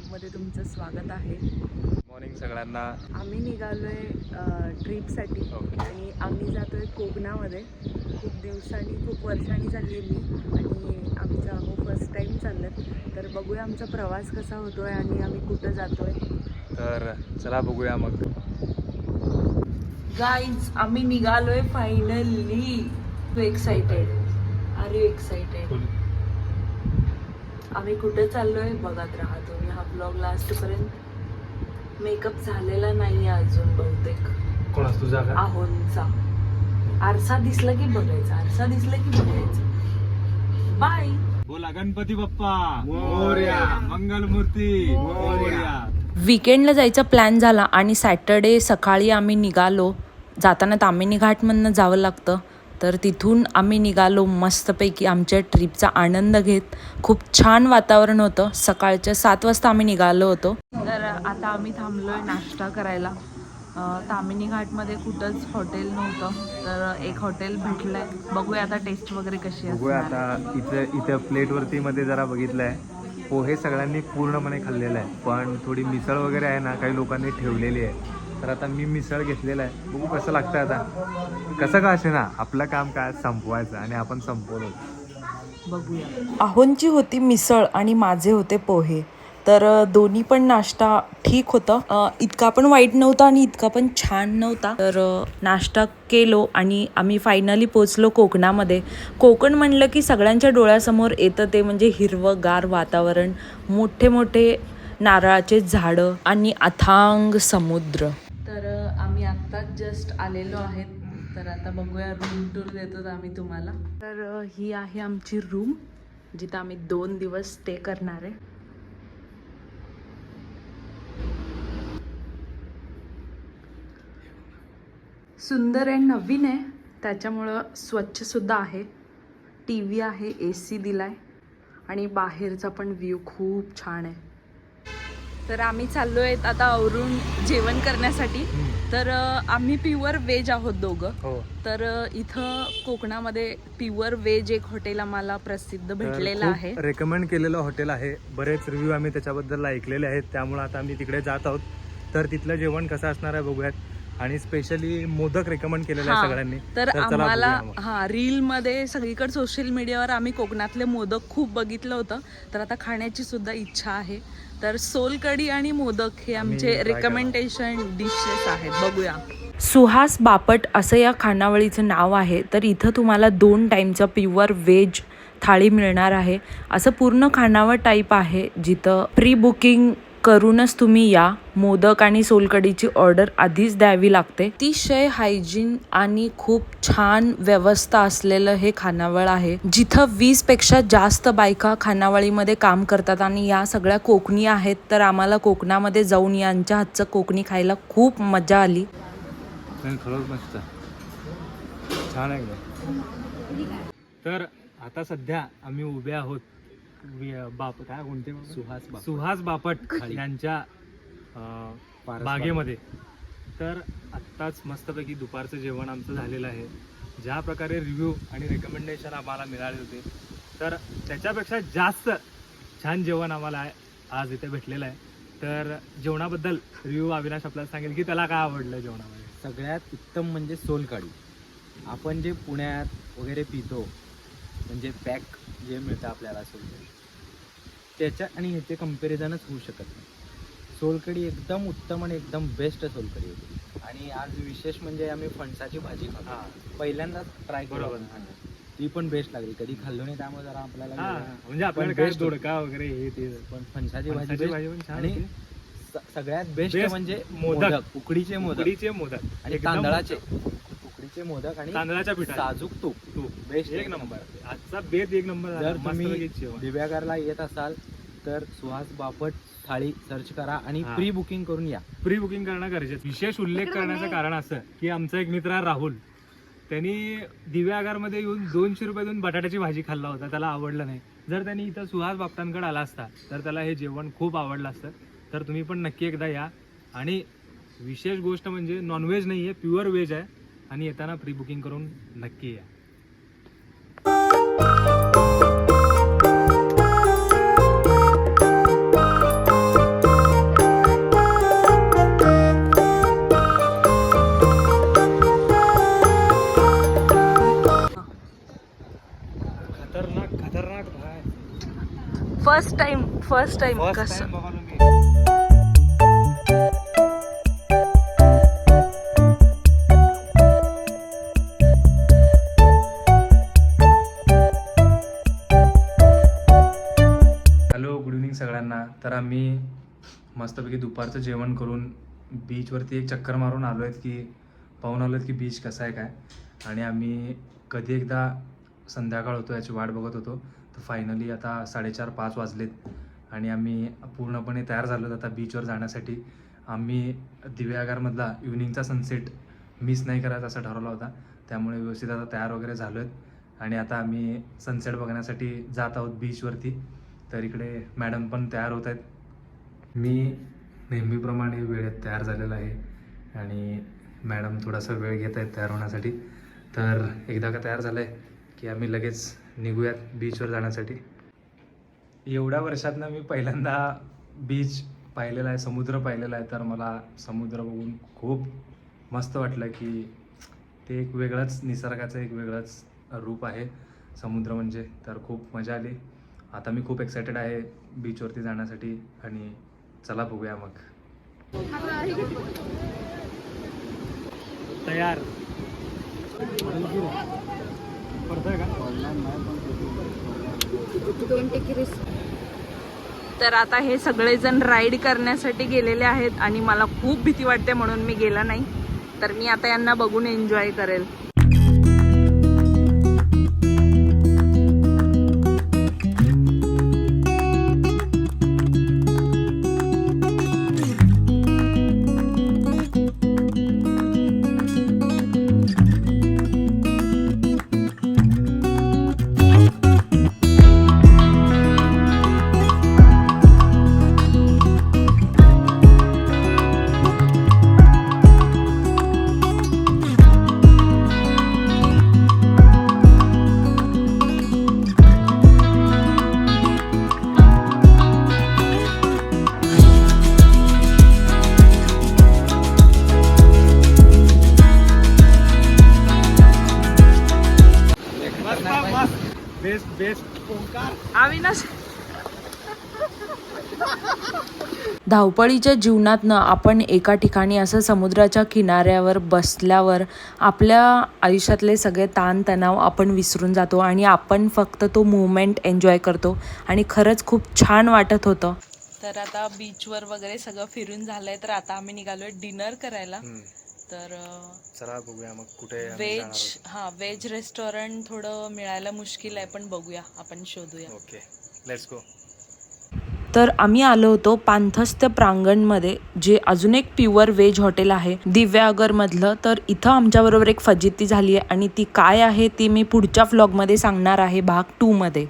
ब्लॉगमध्ये तुमचं स्वागत आहे. मॉर्निंग सगळ्यांना. आम्ही निघालोय ट्रिपसाठी. ओके. आणि आम्ही जातोय कोकणामध्ये. खूप दिवसांनी खूप वर्षांनी झाली आहे मी आणि आमचा हो फर्स्ट टाईम चाललं तर बघूया आमचा प्रवास कसा होतोय आणि आम्ही कुठं जातोय. तर चला बघूया मग. गाईज आम्ही निघालोय finally too excited are you excited आम्ही कुठे चाललोय बघत राहा तुम्ही. हा ब्लॉग लास्टपर्यंत मेकअप झालेला नाही अजून बहुतेक. कोणास तुझा का आहोंचा आरसा दिसला की बघायचा. आरसा दिसला की बघायचं. बाय बोला गणपती बाप्पा. मोर्या. मंगलमूर्ती मोर्या. विकेंडला जायचा प्लॅन झाला आणि सॅटर्डे सकाळी आम्ही निघालो. जाताना तामिनी घाटमधनं जावं लागतं. तर तिथून आम्ही निघालो मस्तपैकी आमच्या ट्रिपचा आनंद घेत. खूप छान वातावरण होतं. सकाळच्या सात वाजता आम्ही निघालो होतो. तर आता आम्ही थांबलोय नाश्ता करायला. तामिनी घाटमध्ये कुठंच हॉटेल नव्हतं. तर एक हॉटेल भेटलंय. बघूया आता टेस्ट वगैरे कशी बघूया आता इथं इथं प्लेटवरती मध्ये जरा बघितलंय. पोहे सगळ्यांनी पूर्णपणे खाल्लेलं आहे. पण थोडी मिसळ वगैरे आहे ना काही लोकांनी ठेवलेली आहे. तर आता मी मिसळ घेतलेला आहे. बघू कसं लागतं आता. कसं का असे ना आपलं काम काय संपवायचं आणि आपण संपवलो बघूया. आहोंची होती मिसळ आणि माझे होते पोहे. तर दोन्ही पण नाश्ता ठीक होतं. इतका पण वाईट नव्हता आणि इतका पण छान नव्हता. तर नाश्ता केलो आणि आम्ही फायनली पोचलो कोकणामध्ये. कोकण म्हणलं की सगळ्यांच्या डोळ्यासमोर येतं ते म्हणजे हिरवंगार वातावरण मोठे मोठे नारळाचे झाडं आणि अथांग समुद्र. जस्ट आलेलो आहेत. तर आता बघूया रूम टूर देतो आम्ही तुम्हाला. तर ही आहे आमची रूम जिथं आम्ही दोन दिवस स्टे करणार आहे. सुंदर आहे नवीन आहे. त्याच्यामुळं स्वच्छसुद्धा आहे. टी व्ही आहे ए सी दिलाय. आणि बाहेरचा पण व्ह्यू खूप छान आहे. तर आम्ही चाललो आहेत आता आवरून जेवण करण्यासाठी. तर आम्ही प्युअर व्हेज आहोत दोघं. हो. तर इथं कोकणामध्ये प्युअर व्हेज एक हॉटेल आम्हाला प्रसिद्ध भेटलेलं आहे. रेकमेंड केलेलं हॉटेल आहे. बरेच रिव्ह्यू आम्ही त्याच्याबद्दल ऐकलेले आहेत. त्यामुळे आता आम्ही तिकडे जात आहोत. तर तिथलं जेवण कसं असणार आहे बघूयात. आणि स्पेशली मोदक रेकमेंड केलेलं आहे सगळ्यांनी. तर आम्हाला. हा रील मध्ये सगळीकडे सोशल मीडियावर आम्ही कोकणातले मोदक खूप बघितलं होतं. तर आता खाण्याची सुद्धा इच्छा आहे. तर सोलकडी आणि मोदक हे आमचे. रेकमेंडेशन डिशेस आहेत. बघूया. सुहास बापट असं या खानावळीचं नाव आहे. तर इथं तुम्हाला दोन टाईमचं प्युअर व्हेज थाळी मिळणार आहे. असं पूर्ण खानावळ टाईप आहे जिथं प्री बुकिंग करूनच तुम्ही या. मोदक आणि सोलकडीची ऑर्डर आधीच द्यावी लागते. अतिशय हायजीन आणि खूप छान व्यवस्था असलेलं हे खानावळ आहे. जिथं वीसपेक्षा जास्त बायका खानावळीमध्ये काम करतात आणि या सगळ्या कोकणी आहेत तर आम्हाला कोकणामध्ये जाऊन यांच्या हातचं कोकणी खायला खूप मजा आली. छान तर आता सध्या आम्ही उभे आहोत बाप काय कोणते? सुहास सुहास बापट यांच्या अं, बागेमध्ये. तर आत्ताच मस्तपैकी दुपारचं जेवण आमचं झालेलं आहे. ज्या प्रकारे रिव्ह्यू आणि रेकमेंडेशन आम्हाला मिळाले होते तर त्याच्यापेक्षा जास्त छान जेवण आम्हाला आहे- आज इथे भेटलेलं आहे. तर जेवणाबद्दल रिव्ह्यू अविनाश आपल्याला सांगेल की त्याला काय आवडलं जेवणामध्ये? सगळ्यात उत्तम म्हणजे सोलकढी. आपण जे पुण्यात वगैरे पितो म्हणजे पॅक जे मिळतं आपल्याला सोलकढी त्याच्या आणि ह्याचे कम्पॅरिझनच होऊ शकत नाही. सोलकढी एकदम उत्तम आणि एकदम बेस्ट सोलकढी होती आणि आज विशेष म्हणजे आम्ही फणसाची भाजी खातो. पहिल्यांदाच ट्राय. केलं ती पण बेस्ट लागली. कधी खाल्लो नाही त्यामुळे जरा आपल्याला. म्हणजे आपल्याला वगैरे हे ते पण फणसाची भाजी आणि सगळ्यात बेस्ट म्हणजे मोदक. उकडीचे मोदक. मोदक. आणि तांदळाचे. उकडीचे मोदक आणि तांदळाच्या पिठाचे. साजूक तूप. तू बेस्ट एक नंबर. आजचा बेत एक नंबर झाला. जर तुम्ही मस्तपैकी जेवण. दिव्यागारला येत असाल तर सुहास बापट थाळी सर्च करा आणि हा. प्री बुकिंग करून या. प्री बुकिंग करणं गरजेचं. विशेष उल्लेख करण्याचं कारण असं की आमचा एक मित्र आहे राहुल त्यांनी दिव्या आगारमध्ये येऊन दोनशे रुपये देऊन बटाट्याची भाजी खाल्ला होता. त्याला आवडलं नाही. जर त्यांनी इथं सुहास बापटांकडे आला असता तर त्याला हे जेवण खूप आवडलं असतं. तर तुम्ही पण नक्की एकदा या. आणि विशेष गोष्ट म्हणजे नॉनव्हेज नाही आहे प्युअर व्हेज आहे. आणि येताना प्री बुकिंग करून नक्की या खतरनाक खतरनाक फर्स्ट टाइम फर्स्ट टाइम कसं मस्तपैकी दुपारचं जेवण करून बीचवरती एक चक्कर मारून आलो आहेत की पाहून आलो आहेत की बीच कसा आहे काय. आणि आम्ही कधी एकदा संध्याकाळ होतो याची वाट बघत होतो. तर फायनली आता साडेचार पाच वाजलेत. आणि आम्ही पूर्णपणे तयार झालो आहोत आता बीचवर जाण्यासाठी. आम्ही दिव्यागारमधला इव्हनिंगचा सनसेट मिस नाही करायचा असं ठरवला होता. त्यामुळे व्यवस्थित आता तयार वगैरे झालो आहेत आणि आता आम्ही सनसेट बघण्यासाठी जात आहोत बीचवरती तर इकडे मॅडम पण तयार होत आहेत. मी नेहमीप्रमाणे वेळेत तयार झालेला आहे आणि मॅडम थोडासा वेळ घेत आहेत तयार होण्यासाठी. तर एकदा का तयार झालं आहे की आम्ही लगेच निघूयात बीचवर जाण्यासाठी. एवढ्या वर्षातनं मी पहिल्यांदा बीच पाहिलेला आहे समुद्र पाहिलेला आहे तर मला समुद्र बघून खूप मस्त वाटलं की ते एक वेगळंच निसर्गाचं एक वेगळंच रूप आहे. समुद्र म्हणजे तर खूप मजा आली. आता मी खूप एक्सायटेड आहे बीचवरती जाण्यासाठी आणि चला बघूया मग. तयार. तर आता हे सगळेजण राईड करण्यासाठी गेलेले आहेत आणि मला खूप भीती वाटते म्हणून मी गेला नाही. तर मी आता यांना बघून एन्जॉय करेल. धावपळीच्या जीवनातनं आपण एका ठिकाणी असं समुद्राच्या किनाऱ्यावर बसल्यावर आपल्या आयुष्यातले सगळे ताणतणाव आपण विसरून जातो आणि आपण फक्त तो मुवमेंट एन्जॉय करतो. आणि खरंच खूप छान वाटत होतं. तर आता बीचवर वगैरे सगळं फिरून झालंय तर आता आम्ही निघालोय डिनर करायला. तर चला बघूया मग कुठे व्हेज आहोत. हा व्हेज रेस्टॉरंट थोडं मिळायला मुश्किल आहे पण बघूया आपण शोधूया. ओके लेट्स गो तर आम्ही आलो होतो पांथस्थ प्रांगणमध्ये जे अजून एक प्युअर व्हेज हॉटेल आहे दिव्यागरमधलं. तर इथं आमच्याबरोबर एक फजिती झाली आहे आणि ती काय आहे ती मी पुढच्या व्लॉगमध्ये सांगणार आहे भाग टूमध्ये